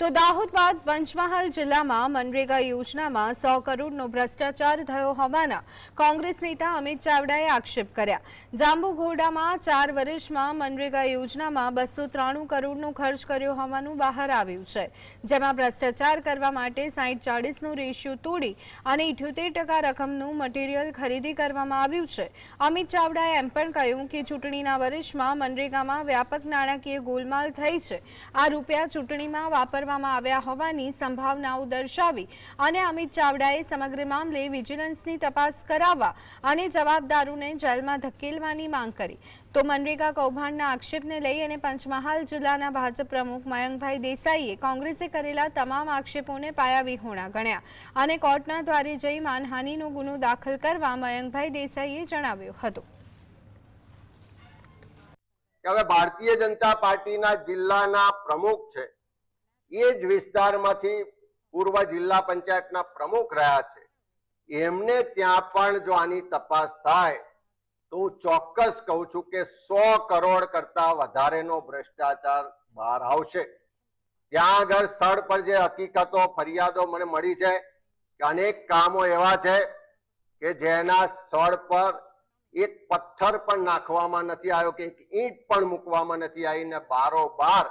તો દાહોદ બાદ પંચમહાલ જિલ્લામાં મનરેગા યોજનામાં સો કરોડનો ભ્રષ્ટાચાર થયો હોવાના કોંગ્રેસ નેતા અમિત ચાવડાએ આક્ષેપ કર્યા. જાંબુઘોડામાં ચાર વર્ષમાં મનરેગા યોજનામાં બસો ત્રાણું કરોડનો ખર્ચ કર્યો હોવાનું બહાર આવ્યું છે. જેમાં ભ્રષ્ટાચાર કરવા માટે સાઠ ચાળીસનો રેશિયો તોડી અને ઇઠ્યોતેર ટકા રકમનું મટીરીયલ ખરીદી કરવામાં આવ્યું છે. અમિત ચાવડાએ એમ પણ કહ્યું કે ચૂંટણીના વર્ષમાં મનરેગામાં વ્યાપક નાણાકીય ગોલમાલ થઈ છે. આ રૂપિયા ચૂંટણીમાં વાપરવામાં આવ્યા હોવાની સંભાવનાઓ દર્શાવી અને અમિત ચાવડાએ સમગ્ર મામલે વિજિલન્સની તપાસ કરાવવા અને જવાબદારોને જેલમાં ધકેલવાની માંગ કરી. તો મનરેગા કૌભાંડના આક્ષેપને લઈ અને પંચમહાલ જિલ્લાના ભાજપ પ્રમુખ મયંકભાઈ દેસાઈએ કોંગ્રેસે કરેલા તમામ આક્ષેપોને પાયાવિહોણા ગણ્યા અને કોર્ટના દ્વારે જઈ માનહાનિનો ગુનો દાખલ કરવા મયંકભાઈ દેસાઈએ જણાવ્યું હતું. હવે ભારતીય જનતા પાર્ટીના જિલ્લાના પ્રમુખ છે એ જ વિસ્તારમાંથી પૂર્વ જિલ્લા પંચાયતના પ્રમુખ રહ્યા છે. એમને ત્યાં પણ જો આની તપાસ થાય, તો હું ચોક્કસ કહું છું કે સો કરોડ કરતા વધારેનો ભ્રષ્ટાચાર બહાર આવશે. ત્યાં આગળ સ્થળ પર જે હકીકતો, ફરિયાદો મને મળી છે કે અનેક કામો એવા છે કે જેના સ્થળ પર એક પથ્થર પણ નાખવામાં નથી આવ્યો કે એક ઈંટ પણ મૂકવામાં નથી આવી ને બારોબાર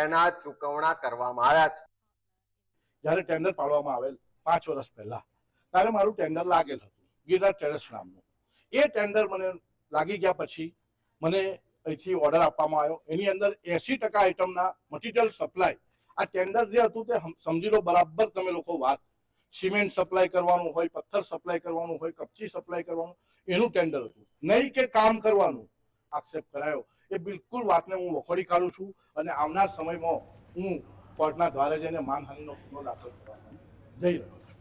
એના ચૂકવણા કરવામાં આવ્યા છે. જ્યારે ટેન્ડર પાડવામાં આવેલ પાંચ વર્ષ પહેલા, ત્યારે મારું ટેન્ડર લાગેલ હતું, ગિરનાર ટેરેસ નામનું. એ ટેન્ડર મને લાગી ગયા પછી મને અહીંથી ઓર્ડર આપવામાં આવ્યો. એની અંદર એસી ટકા આઇટમના મટીરિયલ સપ્લાય આ ટેન્ડર જે હતું તે સમજી લો બરાબર તમે લોકો વાત. સિમેન્ટ સપ્લાય કરવાનું હોય, પથ્થર સપ્લાય કરવાનું હોય, કપચી સપ્લાય કરવાનું, એનું ટેન્ડર હતું. નહીં કે કામ કરવાનું. આક્ષેપ કરાયો. એ બિલકુલ વાતને હું વખોડી કાઢું છું અને આવનાર સમયમાં હું કોર્ટના દ્વારા જઈને માનહાનિનો ગુનો દાખલ કરવા જઈ રહ્યો છું.